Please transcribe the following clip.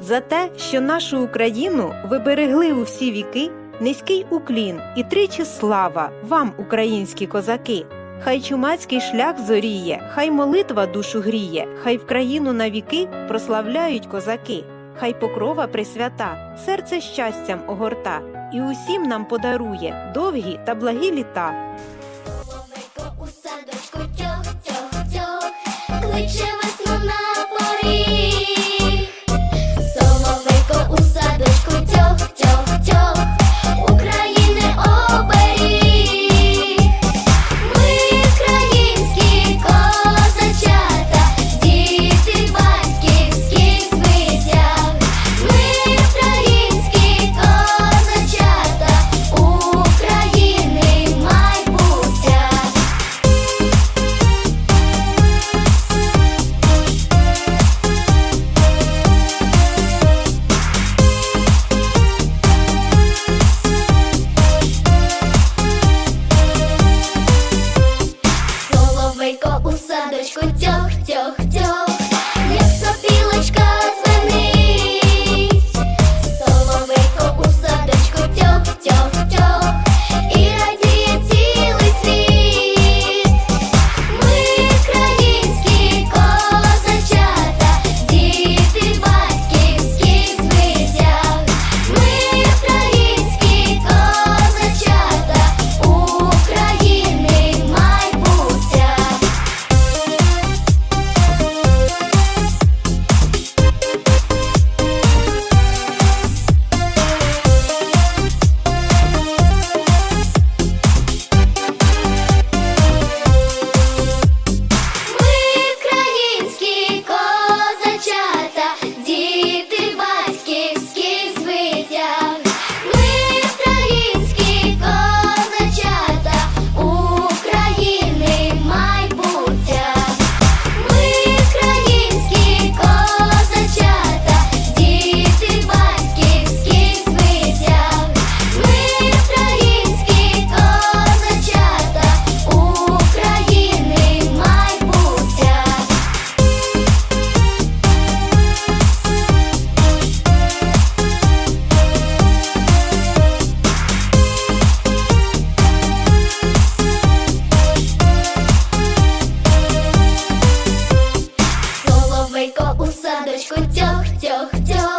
За те, що нашу Україну ви берегли у всі віки, низький уклін і тричі слава вам, українські козаки. Хай чумацький шлях зоріє, хай молитва душу гріє, хай в країну на віки прославляють козаки, хай покрова присвята, серце щастям огорта, і усім нам подарує довгі та благі літа. Кличе весну на Паличку тьох-тьох у садочку. Тьох тьох тьох.